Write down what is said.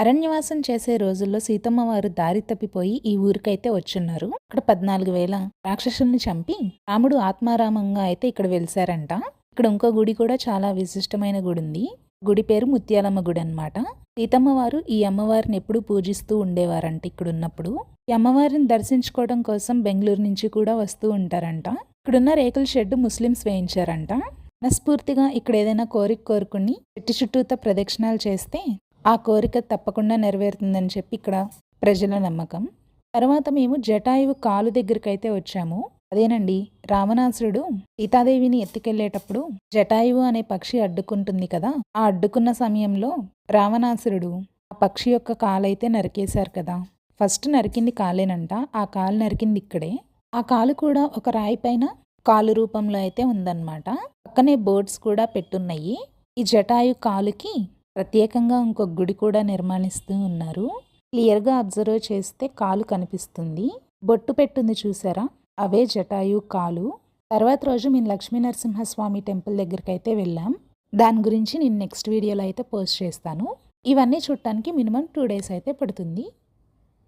అరణ్యవాసం చేసే రోజుల్లో సీతమ్మ వారు దారి తప్పిపోయి ఈ ఊరికైతే వచ్చున్నారు. ఇక్కడ పద్నాలుగు వేల రాక్షసుల్ని చంపి రాముడు ఆత్మారామంగా అయితే ఇక్కడ వెలిసారంట. ఇక్కడ ఇంకో గుడి కూడా చాలా విశిష్టమైన గుడి ఉంది. గుడి పేరు ముత్యాలమ్మ గుడి అనమాట సీతమ్మ వారు ఈ అమ్మవారిని ఎప్పుడూ పూజిస్తూ ఉండేవారంట ఇక్కడ ఉన్నప్పుడు. ఈ అమ్మవారిని దర్శించుకోవడం కోసం బెంగళూరు నుంచి కూడా వస్తూ ఉంటారంట. ఇక్కడున్న రేకుల షెడ్ ముస్లిమ్స్ వేయించారంట. మనస్ఫూర్తిగా ఇక్కడ ఏదైనా కోరిక కోరుకుని చెట్టు చుట్టూత ప్రదక్షిణాలు చేస్తే ఆ కోరిక తప్పకుండా నెరవేరుతుందని చెప్పి ఇక్కడ ప్రజల నమ్మకం. తర్వాత మేము జటాయువు కాలు దగ్గరికి అయితే వచ్చాము. అదేనండి రావణాసురుడు సీతాదేవిని ఎత్తుకెళ్ళేటప్పుడు జటాయువు అనే పక్షి అడ్డుకుంటుంది కదా ఆ అడ్డుకున్న సమయంలో రావణాసురుడు ఆ పక్షి యొక్క కాలైతే నరికేశారు కదా. ఫస్ట్ నరికింది కాలేనంట ఆ కాలు నరికింది ఇక్కడే. ఆ కాలు కూడా ఒక రాయి పైన కాలు రూపంలో అయితే ఉందన్నమాట. పక్కనే బోర్డ్స్ కూడా పెట్టున్నాయి. ఈ జటాయు కాలుకి ప్రత్యేకంగా ఇంకొక గుడి కూడా నిర్మాణిస్తూ ఉన్నారు. క్లియర్గా అబ్జర్వ్ చేస్తే కాలు కనిపిస్తుంది. బొట్టు పెట్టుంది చూసారా? అవే జటాయు కాలు. తర్వాత రోజు మేము లక్ష్మీ నరసింహస్వామి టెంపుల్ దగ్గరికి అయితే వెళ్ళాం. దాని గురించి నేను నెక్స్ట్ వీడియోలో అయితే పోస్ట్ చేస్తాను. ఇవన్నీ చూడటానికి మినిమం టూ డేస్ అయితే పడుతుంది.